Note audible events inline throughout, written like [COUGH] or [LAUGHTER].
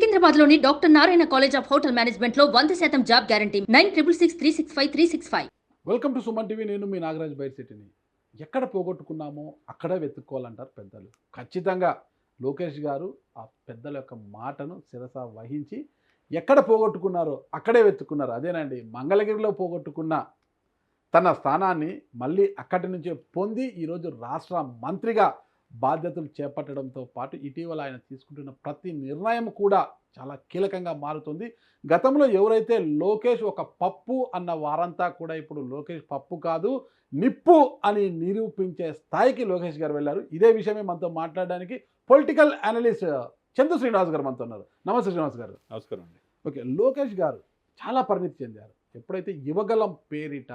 సికింద్రాబాద్లోని doctor Narayana college of hotel మేనేజ్మెంట్లో వంద శాతం job guarantee. Nine triple six three six five three six five. Welcome to Suman TV నేను మీ నాగరాజ్ బైర్సిటీని ఎక్కడ పోగొట్టుకున్నామో అక్కడే వెతుక్కోవాలంటారు పెద్దలు. ఖచ్చితంగా లోకేష్ గారు ఆ పెద్దల యొక్క మాటను శిరస వహించి ఎక్కడ పోగొట్టుకున్నారో అక్కడే వెతుక్కున్నారు. అదేనండి మంగళగిరిలో పోగొట్టుకున్న తన స్థానాన్ని మళ్ళీ అక్కడి నుంచే పొంది ఈరోజు రాష్ట్ర మంత్రిగా బాధ్యతలు చేపట్టడంతో పాటు ఇటీవల ఆయన తీసుకుంటున్న ప్రతి నిర్ణయం కూడా చాలా కీలకంగా మారుతుంది. గతంలో ఎవరైతే లోకేష్ ఒక పప్పు అన్న వారంతా కూడా ఇప్పుడు లోకేష్ పప్పు కాదు నిప్పు అని నిరూపించే స్థాయికి లోకేష్ గారు వెళ్ళారు. ఇదే విషయమే మనతో మాట్లాడడానికి పొలిటికల్ అనలిస్ట్ చందు శ్రీనివాస్ గారు మనతో ఉన్నారు. నమస్తే శ్రీనివాస్ గారు. నమస్కారం అండి. ఓకే లోకేష్ గారు చాలా పరిణితి చెందారు. ఎప్పుడైతే యువగలం పేరిట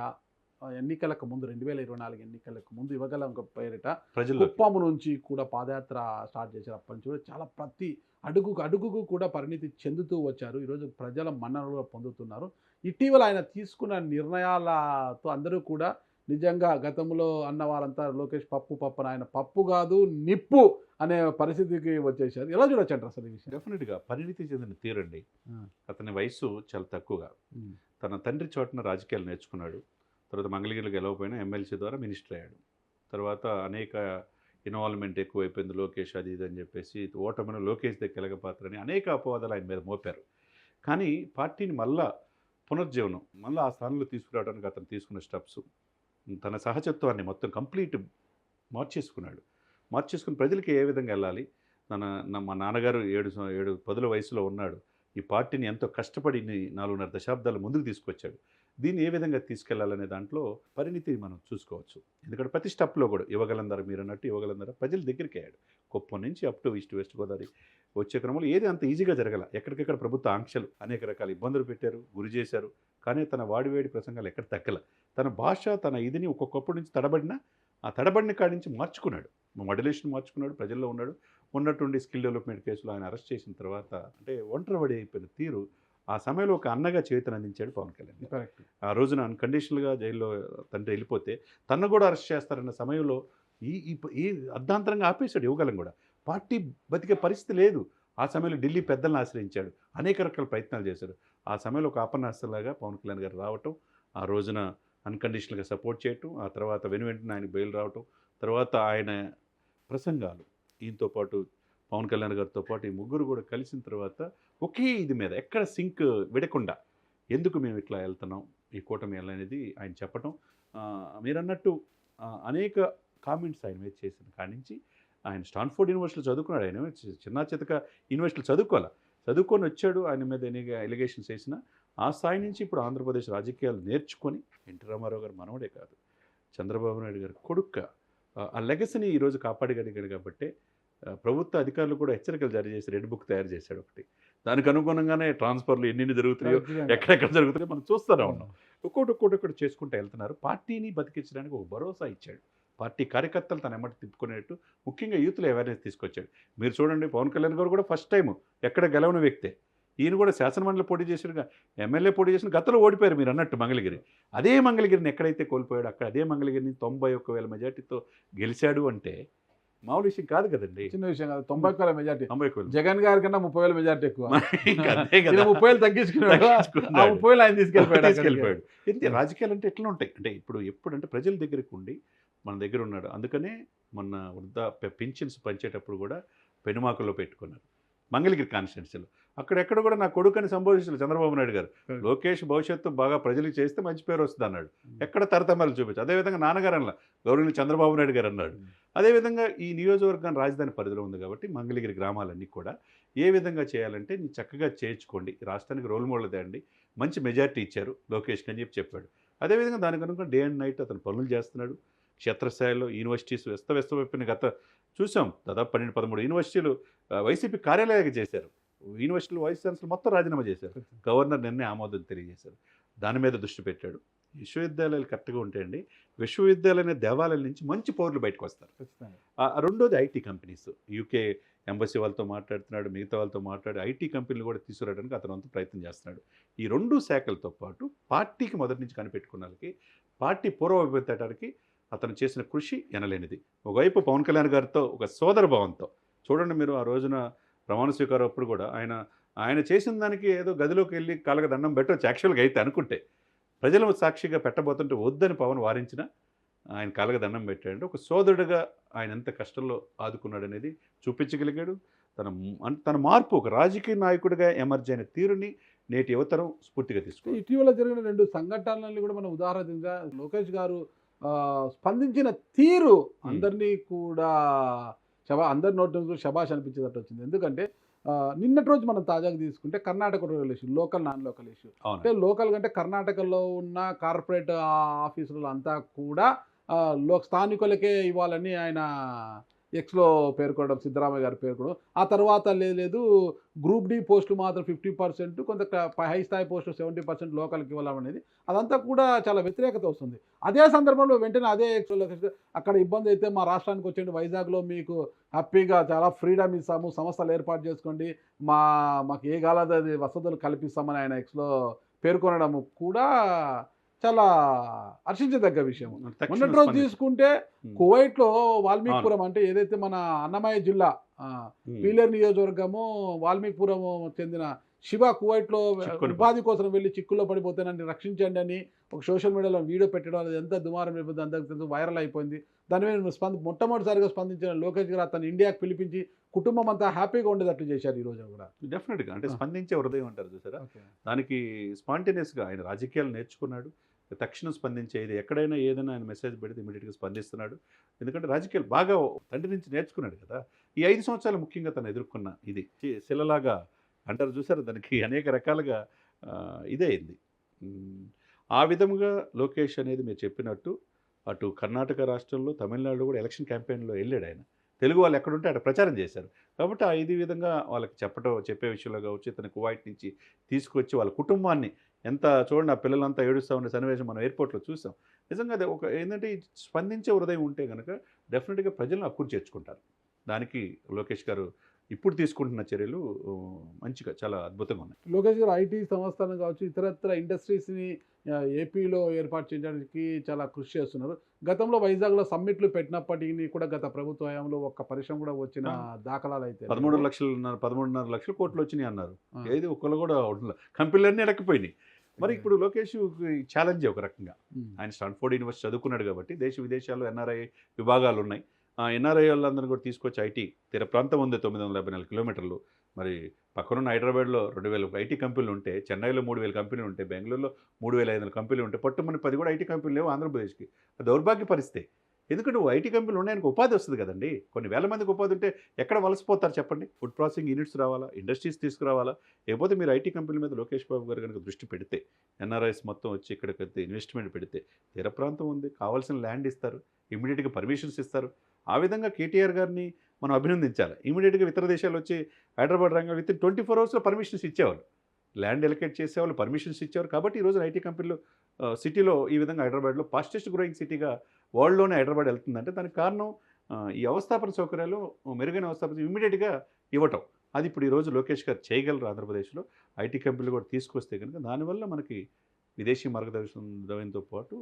ఎన్నికలకు ముందు రెండు వేల ఇరవై నాలుగు ఎన్నికలకు ముందు యువగలం పేరిట ప్రజల్లో కుప్పం నుంచి కూడా పాదయాత్ర స్టార్ట్ చేశారు. అప్పటి నుంచి కూడా చాలా ప్రతి అడుగుకు అడుగుకు కూడా పరిణితి చెందుతూ వచ్చారు. ఈరోజు ప్రజల మన్ననలు పొందుతున్నారు. ఇటీవల ఆయన తీసుకున్న నిర్ణయాలతో అందరూ కూడా నిజంగా గతంలో అన్న వారంతా లోకేష్ పప్పు పప్పు ఆయన పప్పు కాదు నిప్పు అనే పరిస్థితికి వచ్చేసారు ఎలా చూడొచ్చు అంటారు అసలు ఈ విషయం? డెఫినెట్గా పరిణితి చెందిన తీరండి. అతని వయసు చాలా తక్కువగా. తన తండ్రి చోటన రాజకీయాలు నేర్చుకున్నాడు. తర్వాత మంగళగిరిలో గెలవపోయినా ఎమ్మెల్సీ ద్వారా మినిస్టర్ అయ్యాడు. తర్వాత అనేక ఇన్వాల్వ్మెంట్ ఎక్కువైపోయింది లోకేష్ అది ఇది అని చెప్పేసి ఓటమిని లోకేష్ దగ్గర కీలక పాత్ర అని అనేక అపవాదాలు ఆయన మీద మోపారు. కానీ పార్టీని మళ్ళా పునర్జీవనం మళ్ళీ ఆ స్థానంలో తీసుకురావడానికి అతను తీసుకున్న స్టెప్స్ తన సహజత్వాన్ని మొత్తం కంప్లీట్ మార్చేసుకున్నాడు. మార్చేసుకుని ప్రజలకి ఏ విధంగా వెళ్ళాలి? తన మా నాన్నగారు ఏడు ఏడు పదుల వయసులో ఉన్నాడు. ఈ పార్టీని ఎంతో కష్టపడి నాలుగున్నర దశాబ్దాలు ముందుకు తీసుకొచ్చాడు. దీన్ని ఏ విధంగా తీసుకెళ్ళాలనే దాంట్లో పరిణితి మనం చూసుకోవచ్చు. ఎందుకంటే ప్రతి స్టెప్లో కూడా యువగలందరూ మీరు అన్నట్టు యువగలందరూ ప్రజల దగ్గరికి అయ్యాడు. కుప్పం నుంచి up to East West Godavari వచ్చే క్రమంలో ఏది అంత ఈజీగా జరగల ఎక్కడికెక్కడ ప్రభుత్వ ఆంక్షలు అనేక రకాల ఇబ్బందులు పెట్టారు గురి చేశారు. కానీ తన వాడివేడి ప్రసంగాలు ఎక్కడ తగ్గల. తన భాష తన ఇదిని ఒక్కొక్కప్పటి నుంచి తడబడిన ఆ తడబడిన కాడి నుంచి మార్చుకున్నాడు. మాడ్యులేషన్ మార్చుకున్నాడు ప్రజల్లో ఉన్నాడు. ఉన్నటువంటి స్కిల్ డెవలప్మెంట్ కేసులో ఆయన అరెస్ట్ చేసిన తర్వాత అంటే ఒంటరిబడి అయిపోయిన తీరు ఆ సమయంలో ఒక అన్నగా చేతిని అందించాడు పవన్ కళ్యాణ్ ఆ రోజున అన్కండిషనల్గా జైల్లో తండ్రి వెళ్ళిపోతే తన్ను కూడా అరెస్ట్ చేస్తారన్న సమయంలో ఈ ఈ ఈ అర్ధాంతరంగా ఆపేశాడు యువగలం కూడా. పార్టీ బతికే పరిస్థితి లేదు. ఆ సమయంలో ఢిల్లీ పెద్దలను ఆశ్రయించాడు. అనేక రకాల ప్రయత్నాలు చేశాడు. ఆ సమయంలో ఒక ఆపన్నాస్తంలాగా పవన్ కళ్యాణ్ గారు రావటం ఆ రోజున అన్కండిషనల్గా సపోర్ట్ చేయటం ఆ తర్వాత వెను వెంటనే ఆయన బెయిల్ రావటం తర్వాత ఆయన ప్రసంగాలు. ఈయనతో పాటు పవన్ కళ్యాణ్ గారితో పాటు ఈ ముగ్గురు కూడా కలిసిన తర్వాత ఒకే ఇది మీద ఎక్కడ సింక్ విడకుండా ఎందుకు మేము ఇట్లా వెళ్తున్నాం? ఈ కూటమి అనేది ఆయన చెప్పటం. మీరన్నట్టు మీరు అన్నట్టు అనేక కామెంట్స్ ఆయన మీద చేసిన కాడి నుంచి ఆయన స్టాన్ఫోర్డ్ యూనివర్సిటీలో చదువుకున్నాడు. ఆయన చిన్న చితక యూనివర్సిటీలో చదువుకోవాలి? చదువుకొని వచ్చాడు. ఆయన మీద ఎన్ని ఎలిగేషన్స్ వేసిన ఆ స్థాయి నుంచి ఇప్పుడు ఆంధ్రప్రదేశ్ రాజకీయాలు నేర్చుకొని ఎన్టీ రామారావు గారు మనవడే కాదు. చంద్రబాబు నాయుడు గారి కొడుక్క. ఆ- లెగసీని ఈరోజు కాపాడగలిగాడు కాబట్టి ప్రభుత్వ అధికారులు కూడా హెచ్చరికలు జారీ చేసి రెడ్ బుక్ తయారు చేశాడు ఒకటి. దానికి అనుగుణంగానే ట్రాన్స్ఫర్లు ఎన్ని జరుగుతున్నాయో ఎక్కడెక్కడ జరుగుతున్నాయో మనం చూస్తూనే ఉన్నాం. ఒక్కొక్కటి ఒక్కొక్కటి ఒక్కటి చేసుకుంటూ వెళ్తున్నారు. పార్టీని బతికించడానికి ఒక భరోసా ఇచ్చాడు. పార్టీ కార్యకర్తలు తన ఎమ్మటి తిప్పుకునేట్టు ముఖ్యంగా యూత్లో అవేర్నెస్ తీసుకొచ్చాడు. మీరు చూడండి పవన్ కళ్యాణ్ గారు కూడా ఫస్ట్ టైం ఎక్కడ గెలవని వ్యక్తే. ఈయన కూడా శాసనమండలి పోటీ చేసినగా ఎమ్మెల్యే పోటీ చేసిన గతంలో ఓడిపోయారు మీరు అన్నట్టు మంగళగిరి. అదే మంగళగిరిని ఎక్కడైతే కోల్పోయాడు అక్కడ అదే మంగళగిరిని తొంభై ఒక్క వేల మెజార్టీతో గెలిచాడు అంటే మామూలు విషయం కాదు కదండి. చిన్న విషయం కాదు. తొంభై ఒక్క వేల మెజార్టీ. తొంభై ఒక్క. జగన్ గారి కన్నా ముప్పై వేల మెజార్టీ ఎక్కువ. ముప్పై వేలు తగ్గించుకున్నాడు. ముప్పై వేలు ఆయన తీసుకెళ్ళిపోయాడు. తీసుకెళ్ళిపోయాడు. రాజకీయాలు అంటే ఎట్లా ఉంటాయి? అంటే ఇప్పుడు ఎప్పుడంటే ప్రజల దగ్గరికి ఉండి మన దగ్గర ఉన్నాడు. అందుకనే మొన్న వృద్ధ పెన్షన్స్ పంచేటప్పుడు కూడా పెనుమాకల్లో పెట్టుకున్నారు. మంగళగిరి కాన్స్టిట్యున్సీలో. అక్కడెక్కడ కూడా నా కొడుకుని సంబోధించారు చంద్రబాబు నాయుడు గారు. లోకేష్ భవిష్యత్తు బాగా ప్రజలకు చేస్తే మంచి పేరు వస్తుంది అన్నాడు ఎక్కడ తరతమాలు చూపించు అదేవిధంగా నాన్నగారు అన్న గౌరవనీయ చంద్రబాబు నాయుడు గారు అన్నాడు. అదేవిధంగా ఈ నియోజకవర్గం రాజధాని పరిధిలో ఉంది కాబట్టి మంగళగిరి గ్రామాలన్నీ కూడా ఏ విధంగా చేయాలంటే నీ చక్కగా చేర్చుకోండి. ఈ రాష్ట్రానికి రోల్ మోడల్ తేండి మంచి మెజారిటీ ఇచ్చారు లోకేష్కి అని చెప్పి చెప్పాడు. అదేవిధంగా దానికి అనుకుని డే అండ్ నైట్ అతను పనులు చేస్తున్నాడు. క్షేత్రస్థాయిలో యూనివర్సిటీస్ వ్యస్తవ్యస్తమైపోయిన గత చూసాం దాదాపు పన్నెండు పదమూడు యూనివర్సిటీలు వైసీపీ కార్యాలయాలు చేశారు. యూనివర్సిటీలు వైస్ ఛాన్సలర్ మొత్తం రాజీనామా చేశారు. గవర్నర్ నిన్నే ఆమోదం తెలియజేశారు. దాని మీద దృష్టి పెట్టాడు. విశ్వవిద్యాలయాలు కరెక్ట్గా ఉంటాయండి. విశ్వవిద్యాలయ దేవాలయాల నుంచి మంచి పౌరులు బయటకు వస్తారు. రెండోది ఐటీ కంపెనీస్. యూకే ఎంబసీ వాళ్ళతో మాట్లాడుతున్నాడు మిగతా వాళ్ళతో మాట్లాడి ఐటీ కంపెనీలు కూడా తీసుకురావడానికి అతను అంత ప్రయత్నం చేస్తున్నాడు. ఈ రెండు శాఖలతో పాటు పార్టీకి మొదటి నుంచి కనిపెట్టుకున్న వాళ్ళకి పార్టీ పూర్వవైపెత్తడానికి అతను చేసిన కృషి ఎనలేనిది. ఒకవైపు పవన్ కళ్యాణ్ గారితో ఒక సోదర భావంతో. చూడండి మీరు ఆ రోజున ప్రమాణ స్వీకారం అప్పుడు కూడా ఆయన ఆయన చేసిన దానికి ఏదో గదిలోకి వెళ్ళి కాళ్ళకి దండం పెట్టవచ్చు యాక్చువల్గా అయితే అనుకుంటే. ప్రజల సాక్షిగా పెట్టబోతుంటే వద్దని పవన్ వారించిన ఆయన కాళ్ళకి దండం పెట్టాడు ఒక సోదరుడిగా ఆయన ఎంత కష్టంలో ఆదుకున్నాడు అనేది చూపించగలిగాడు. తన తన మార్పు ఒక రాజకీయ నాయకుడిగా ఎమర్జీ అయిన తీరుని నేటి యువతరం స్ఫూర్తిగా తీసుకుంది. ఇటీవల జరిగిన రెండు సంఘటనలని కూడా మనం ఉదాహరణగా లోకేష్ గారు స్పందించిన తీరు అందరినీ కూడా శబా అందరి నోటి నుంచి శబాష్ అనిపించేటట్టు వచ్చింది. ఎందుకంటే నిన్నటి రోజు మనం తాజాగా తీసుకుంటే Karnataka rural issue local non local issue అంటే లోకల్ కంటే కర్ణాటకలో ఉన్న కార్పొరేట్ ఆఫీసులు అంతా కూడా లో స్థానికులకే ఇవ్వాలని ఆయన ఎక్స్లో పేర్కొనడం సిద్ధరామయ్య గారు పేర్కొనడం. ఆ తర్వాత లేదు లేదు గ్రూప్ డి పోస్టులు మాత్రం ఫిఫ్టీ పర్సెంట్ కొంత హై స్థాయి పోస్టులు సెవెంటీ పర్సెంట్ లోకల్కి ఇవ్వడం అనేది అదంతా కూడా చాలా వ్యతిరేకత వస్తుంది. అదే సందర్భంలో వెంటనే అదే ఎక్స్లో అక్కడ ఇబ్బంది అయితే మా రాష్ట్రానికి వచ్చేయండి. వైజాగ్లో మీకు హ్యాపీగా చాలా ఫ్రీడమ్ ఇస్తాము సంస్థలు ఏర్పాటు చేసుకోండి. మా మాకు ఏ కాలది వసతులు కల్పిస్తామని ఆయన ఎక్స్లో పేర్కొనడం కూడా చాలా హర్షించదగ్గ విషయం మొన్నటి రోజు తీసుకుంటే. కువైట్లో వాల్మీకిపురం అంటే ఏదైతే మన అన్నమయ్య జిల్లా. పీలేరు నియోజకవర్గము వాల్మీకిపురం చెందిన శివ కువైట్లో ఉపాధి కోసం వెళ్ళి చిక్కుల్లో పడిపోతే నన్ను రక్షించండి అని ఒక సోషల్ మీడియాలో వీడియో పెట్టడం అది ఎంత దుమారం అయిపోయింది అందరికి తెలుసు వైరల్ అయిపోయింది దాని మీద స్పంది మొట్టమొదటిసారిగా స్పందించిన లోకేష్ గారు అతను ఇండియాకి పిలిపించి కుటుంబం అంతా హ్యాపీగా ఉండేటట్టు చేశారు ఈ రోజు కూడా. డెఫినెట్గా అంటే. స్పందించే హృదయం అంటారు చూసారా? దానికి స్పాంటేనియస్గా ఆయన రాజకీయాలు నేర్చుకున్నాడు. తక్షణం స్పందించేది ఎక్కడైనా ఏదైనా ఆయన మెసేజ్ పెడితే ఇమీడియట్గా స్పందిస్తున్నాడు. ఎందుకంటే రాజకీయాలు బాగా తండ్రి నుంచి నేర్చుకున్నాడు కదా. ఈ ఐదు సంవత్సరాలు ముఖ్యంగా తను ఎదుర్కొన్న ఇది. శిలలాగా అంటారు చూసారు? దానికి అనేక రకాలుగా ఇదే అయింది. ఆ విధముగా లోకేష్ అనేది మీరు చెప్పినట్టు అటు కర్ణాటక రాష్ట్రంలో తమిళనాడులో కూడా ఎలక్షన్ క్యాంపెయిన్లో వెళ్ళాడు ఆయన. తెలుగు వాళ్ళు ఎక్కడుంటే అక్కడ ప్రచారం చేశారు. కాబట్టి ఆ ఇది విధంగా వాళ్ళకి చెప్పడం చెప్పే విషయంలో కావచ్చు ఇతను కువైట్ నుంచి తీసుకొచ్చి వాళ్ళ కుటుంబాన్ని ఎంత చూడండి ఆ పిల్లలంతా ఏడుస్తూ ఉండే సన్నివేశం మనం ఎయిర్పోర్ట్లో చూసాం. నిజంగా అది ఒక ఏంటంటే స్పందించే హృదయం ఉంటే కనుక డెఫినెట్గా ప్రజలను అక్కురు చేర్చుకుంటారు. దానికి లోకేష్ గారు ఇప్పుడు తీసుకుంటున్న చర్యలు మంచిగా చాలా అద్భుతంగా ఉన్నాయి. లోకేష్ గారు ఐటీ సంస్థలను కావచ్చు ఇతరత్ర ఇండస్ట్రీస్ని ఏపీలో ఏర్పాటు చేయడానికి చాలా కృషి చేస్తున్నారు. గతంలో వైజాగ్లో సమ్మిట్లు పెట్టినప్పటికీ కూడా గత ప్రభుత్వ హయాంలో ఒక్క పరిశ్రమ కూడా వచ్చిన దాఖలాలు అయితే పదమూడు లక్షలు పదమూడున్నర లక్షల కోట్లు వచ్చినాయి అన్నారు. ఏది ఒక్కళ్ళు కూడా కంపెనీలన్నీ ఎడక్కిపోయినాయి మరి. ఇప్పుడు లోకేష్ ఛాలెంజ్ ఒక రకంగా. ఆయన స్టాన్ఫోర్డ్ యూనివర్సిటీ చదువుకున్నాడు కాబట్టి దేశ విదేశాల్లో ఎన్ఆర్ఐ విభాగాలు ఉన్నాయి. ఎన్ఆర్ఐ వాళ్ళందరినీ కూడా తీసుకొచ్చి ఐటీ తీర ప్రాంతం ఉంది తొమ్మిది వందల యాభై నాలుగు కిలోమీటర్లు. మరి పక్కనున్న హైదరాబాద్లో రెండు వేల ఐటీ కంపెనీలు ఉంటే చెన్నైలో మూడు వేల కంపెనీలు ఉంటే బెంగళూరులో మూడు వేల ఐదు వందల కంపెనీలు ఉంటే పట్టుమని పది కూడా ఐటీ కంపెనీలు లేవు ఆంధ్రప్రదేశ్కి. అది దౌర్భాగ్య పరిస్థితి. ఎందుకంటే ఐటీ కంపెనీలు ఉన్నాయనికి ఉపాధి వస్తుంది కదండి. కొన్ని వేల మందికి ఉపాధి ఉంటే ఎక్కడ వలసిపోతారు చెప్పండి? ఫుడ్ ప్రాసెసింగ్ యూనిట్స్ రావాలా? ఇండస్ట్రీస్ తీసుకురావాలా? లేకపోతే మీరు ఐటీ కంపెనీల మీద లోకేష్ బాబు గారు కనుక దృష్టి పెడితే ఎన్ఆర్ఐస్ మొత్తం వచ్చి ఇక్కడికి ఇన్వెస్ట్మెంట్ పెడితే తీర ప్రాంతం ఉంది. కావాల్సిన ల్యాండ్ ఇస్తారు. ఇమీడియట్గా పర్మిషన్స్ ఇస్తారు. ఆ విధంగా కేటీఆర్ గారిని మనం అభినందించాలి. ఇమీడియట్గా ఇతర దేశాలు వచ్చి హైదరాబాద్ రంగం విత్ ట్వంటీ ఫోర్ అవర్స్లో పర్మిషన్స్ ఇచ్చేవాళ్ళు. ల్యాండ్ ఎలకేట్ చేసేవాళ్ళు పర్మిషన్స్ ఇచ్చేవారు. కాబట్టి ఈరోజు ఐటీ కంపెనీలు సిటీలో ఈ విధంగా హైదరాబాద్లో ఫాస్టెస్ట్ గ్రోయింగ్ సిటీగా వరల్డ్లోనే హైదరాబాద్ వెళ్తుందంటే దానికి కారణం ఈ అవస్థాపన సౌకర్యాలు మెరుగైన అవస్థాపన ఇమీడియట్గా ఇవ్వటం. అది ఇప్పుడు ఈరోజు లోకేష్ గారు చేయగలరు ఆంధ్రప్రదేశ్లో ఐటీ కంపెనీలు కూడా తీసుకొస్తే కనుక దానివల్ల మనకి విదేశీ మార్గదర్శనంతో పాటు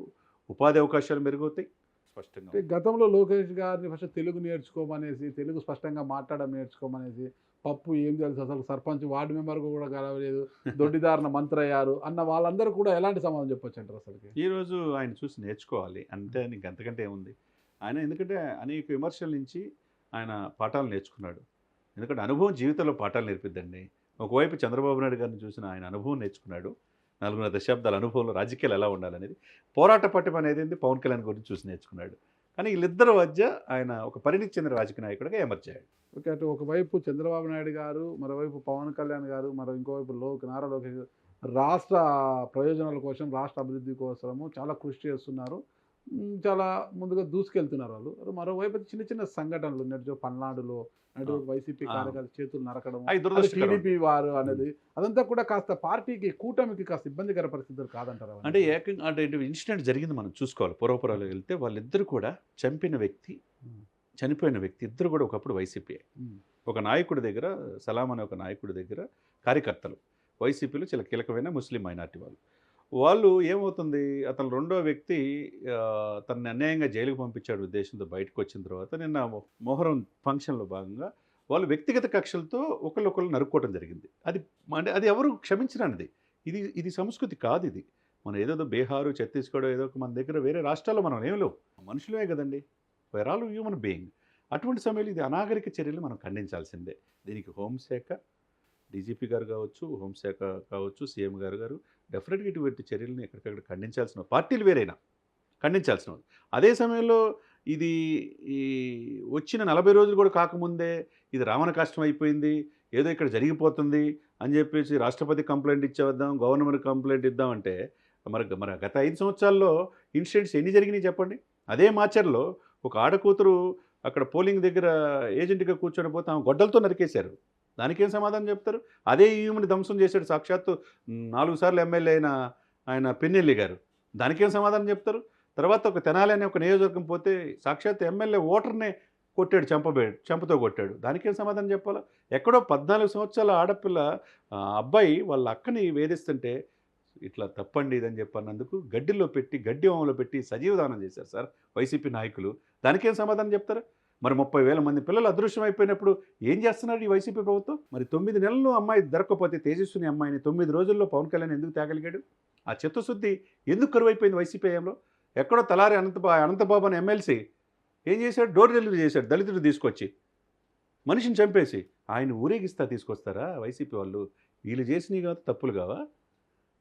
ఉపాధి అవకాశాలు మెరుగవుతాయి. స్పష్టంగా గతంలో లోకేష్ గారిని ఫస్ట్ తెలుగు నేర్చుకోమనేసి తెలుగు స్పష్టంగా మాట్లాడడం నేర్చుకోమనేసి పప్పు ఏం తెలుసు అసలు సర్పంచ్ వార్డు మెంబర్ కూడా కలవలేదు [LAUGHS] దొడ్డిదారిన మంత్రి అయ్యారు అన్న వాళ్ళందరూ కూడా ఎలాంటి సమాధానం చెప్పొచ్చు అంటారు అసలుకి ఈరోజు ఆయన చూసి నేర్చుకోవాలి అంతే నీకు అంతకంటే ఏముంది? ఆయన ఎందుకంటే అనేక విమర్శల నుంచి ఆయన పాఠాలు నేర్చుకున్నాడు. ఎందుకంటే అనుభవం జీవితంలో పాఠాలు నేర్పిద్దండి. ఒకవైపు చంద్రబాబు నాయుడు గారిని చూసిన ఆయన అనుభవం నేర్చుకున్నాడు. నాలుగున్నర దశాబ్దాల అనుభవంలో రాజకీయాలు ఎలా ఉండాలనేది. పోరాట పట్టం అనేది ఏంది? పవన్ కళ్యాణ్ గురించి చూసి నేర్చుకున్నాడు. కానీ వీళ్ళిద్దరి మధ్య ఆయన ఒక పరిణితి చెందిన రాజకీయ నాయకుడిగా ఎమర్చాడు ఓకే అటు ఒకవైపు చంద్రబాబు నాయుడు గారు మరోవైపు పవన్ కళ్యాణ్ గారు మరో ఇంకోవైపు లోక్ నారా లోకేష్ రాష్ట్ర ప్రయోజనాల కోసం రాష్ట్ర అభివృద్ధి కోసము చాలా కృషి చేస్తున్నారు. చాలా ముందుగా దూసుకెళ్తున్నారు వాళ్ళు మరోవైపు చిన్న చిన్న సంఘటనలు నెట్జో పల్నాడులో అటు. వైసీపీ ఆ. కార్యకర్తలు చేతులు నరకడం టీడీపీ వారు అనేది అదంతా కూడా కాస్త పార్టీకి కూటమికి కాస్త ఇబ్బందికర పరిస్థితులు కాదంటారు అంటే ఏకంగా అంటే ఇన్సిడెంట్ జరిగింది మనం చూసుకోవాలి పూర్వపురాలు వెళ్తే వాళ్ళిద్దరు కూడా చంపిన వ్యక్తి. చనిపోయిన వ్యక్తి ఇద్దరు కూడా ఒకప్పుడు వైసీపీ. ఒక నాయకుడి దగ్గర సలాం అనే ఒక నాయకుడి దగ్గర కార్యకర్తలు వైసీపీలో చాలా కీలకమైన ముస్లిం మైనార్టీ వాళ్ళు వాళ్ళు ఏమవుతుంది? అతను రెండో వ్యక్తి తనని అన్యాయంగా జైలుకు పంపించాడు ఉద్దేశంతో బయటకు వచ్చిన తర్వాత నిన్న మొహరం ఫంక్షన్లో భాగంగా వాళ్ళు వ్యక్తిగత కక్షలతో ఒకళ్ళొకళ్ళు నరుక్కోవడం జరిగింది. అది అంటే అది ఎవరు క్షమించరానిది ఇది ఇది సంస్కృతి కాదు ఇది. మన ఏదో బీహారు ఛత్తీస్గఢ్ ఏదో ఒక మన దగ్గర వేరే రాష్ట్రాల్లో మనం ఏం లేవు. మనుషులమే కదండి. వేర్ ఆల్ హ్యూమన్ బీయింగ్ అటువంటి సమయంలో ఇది అనాగరిక చర్యలు మనం ఖండించాల్సిందే. దీనికి హోంశాఖ డీజీపీ గారు కావచ్చు హోంశాఖ కావచ్చు సీఎం గారు గారు డెఫినెట్గా ఇటువంటి చర్యలను ఎక్కడికక్కడ ఖండించాల్సిన పార్టీలు వేరైనా ఖండించాల్సిన అదే సమయంలో ఇది ఈ వచ్చిన నలభై రోజులు కూడా కాకముందే ఇది రావణ కష్టం అయిపోయింది ఏదో ఇక్కడ జరిగిపోతుంది అని చెప్పేసి రాష్ట్రపతి కంప్లైంట్ ఇచ్చేద్దాం గవర్నమెంట్ కంప్లైంట్ ఇద్దామంటే మరి మరి గత ఐదు సంవత్సరాల్లో ఇన్సిడెంట్స్ ఎన్ని జరిగినాయి చెప్పండి? అదే మాచర్లో ఒక ఆడకూతురు అక్కడ పోలింగ్ దగ్గర ఏజెంట్గా కూర్చొని పోతే ఆమె గొడ్డలతో నరికేశారు. దానికేం సమాధానం చెప్తారు? అదే ఈమెని ధ్వంసం చేశాడు సాక్షాత్తు నాలుగు సార్లు ఎమ్మెల్యే అయిన ఆయన పిన్నెల్లి గారు. దానికేం సమాధానం చెప్తారు? తర్వాత ఒక తెనాలి అనే ఒక నియోజకవర్గం పోతే సాక్షాత్ ఎమ్మెల్యే ఓటర్నే కొట్టాడు చంపబే చంపతో కొట్టాడు. దానికేం సమాధానం చెప్పాలా? ఎక్కడో పద్నాలుగు సంవత్సరాల ఆడపిల్ల ఆ, అబ్బాయి వాళ్ళ అక్కని వేధిస్తుంటే ఇట్లా తప్పండి ఇదని చెప్పన్నందుకు గడ్డిలో పెట్టి గడ్డి హోమంలో పెట్టి సజీవదానం చేశారు సార్ వైసీపీ నాయకులు. దానికేం సమాధానం చెప్తారు? మరి ముప్పై వేల మంది పిల్లలు అదృశ్యం అయిపోయినప్పుడు ఏం చేస్తున్నారు ఈ వైసీపీ ప్రభుత్వం? మరి తొమ్మిది నెలలు అమ్మాయి దొరకకపోతే తేజస్విని అమ్మాయిని తొమ్మిది రోజుల్లో పవన్ కళ్యాణ్ ఎందుకు తేగలిగాడు? ఆ చిత్తశుద్ధి ఎందుకు కరువైపోయింది వైసీపీ హయాంలో? ఎక్కడో తలారి అనంతబా అనంతబాబు అని ఎమ్మెల్సీ ఏం చేశాడు? డోర్ డెలివరీ చేశాడు దళితుడు తీసుకొచ్చి. మనిషిని చంపేసి ఆయన ఊరేగిస్తా తీసుకొస్తారా వైసీపీ వాళ్ళు? వీళ్ళు చేసినవి కాదు తప్పులు కావా?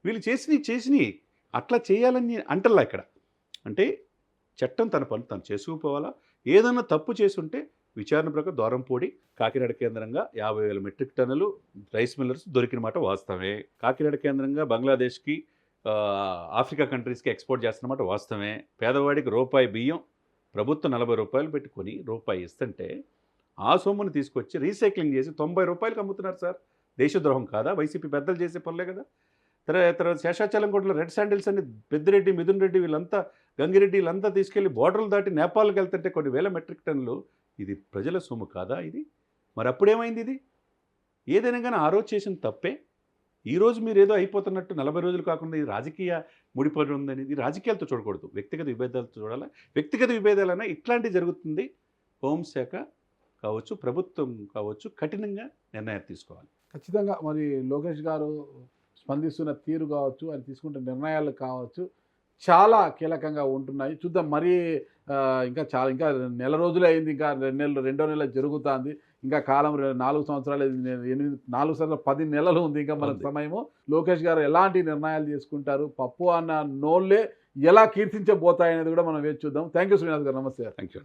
వీళ్ళు చేసినవి చేసినవి అట్లా చేయాలని అంటల్లా ఇక్కడ. అంటే చట్టం తన పనులు తను చేసుకుపోవాలా? ఏదన్నా తప్పు చేసుంటే విచారణ ప్రకారం దూరంపూడి కాకినాడ కేంద్రంగా యాభై వేల మెట్రిక్ టన్నులు రైస్ మిల్లర్స్ దొరికిన మాట వాస్తవమే. కాకినాడ కేంద్రంగా బంగ్లాదేశ్కి ఆఫ్రికా కంట్రీస్కి ఎక్స్పోర్ట్ చేస్తున్నమాట వాస్తవమే. పేదవాడికి రూపాయి బియ్యం ప్రభుత్వం నలభై రూపాయలు పెట్టుకొని రూపాయి ఇస్తుంటే ఆ సొమ్ముని తీసుకొచ్చి రీసైక్లింగ్ చేసి తొంభై రూపాయలకు అమ్ముతున్నారు సార్. దేశద్రోహం కాదా? వైసీపీ పెద్దలు చేసే పనులే కదా. తర్వాత తర్వాత శేషాచలం కూడా రెడ్ శాండిల్స్ అని పెద్దిరెడ్డి మిథున్ రెడ్డి వీళ్ళంతా గంగిరెడ్డి వీళ్ళంతా తీసుకెళ్ళి బోర్డర్లు దాటి నేపాల్కి వెళ్తుంటే కొన్ని వేల మెట్రిక్ టన్నులు. ఇది ప్రజల సొమ్ము కాదా ఇది? మరి అప్పుడేమైంది ఇది? ఏదైనా కానీ ఆ రోజు చేసిన తప్పే? ఈరోజు మీరు ఏదో అయిపోతున్నట్టు నలభై రోజులు కాకుండా ఇది రాజకీయ ముడిపడి ఉందని ఇది రాజకీయాలతో చూడకూడదు. వ్యక్తిగత విభేదాలతో చూడాలి? వ్యక్తిగత విభేదాలైనా ఇట్లాంటివి జరుగుతుంది. హోంశాఖ కావచ్చు ప్రభుత్వం కావచ్చు కఠినంగా నిర్ణయాలు తీసుకోవాలి. ఖచ్చితంగా మరి లోకేష్ గారు స్పందిస్తున్న తీరు కావచ్చు ఆయన తీసుకుంటున్న నిర్ణయాలు కావచ్చు. చాలా కీలకంగా ఉంటున్నాయి. చూద్దాం మరి ఇంకా చాలా ఇంకా నెల రోజులే అయింది ఇంకా రెండు నెలలు రెండో నెల జరుగుతుంది. ఇంకా కాలం నాలుగు సంవత్సరాలు ఎనిమిది నాలుగు సంవత్సరాలు పది నెలలు ఉంది ఇంకా మన. సమయము. లోకేష్ గారు ఎలాంటి నిర్ణయాలు తీసుకుంటారు? పప్పు అన్న నోళ్ళే ఎలా కీర్తించబోతాయనేది కూడా మనం వేచి చూద్దాం. థ్యాంక్ యూ శ్రీనివాస్ గారు నమస్తే. Thank you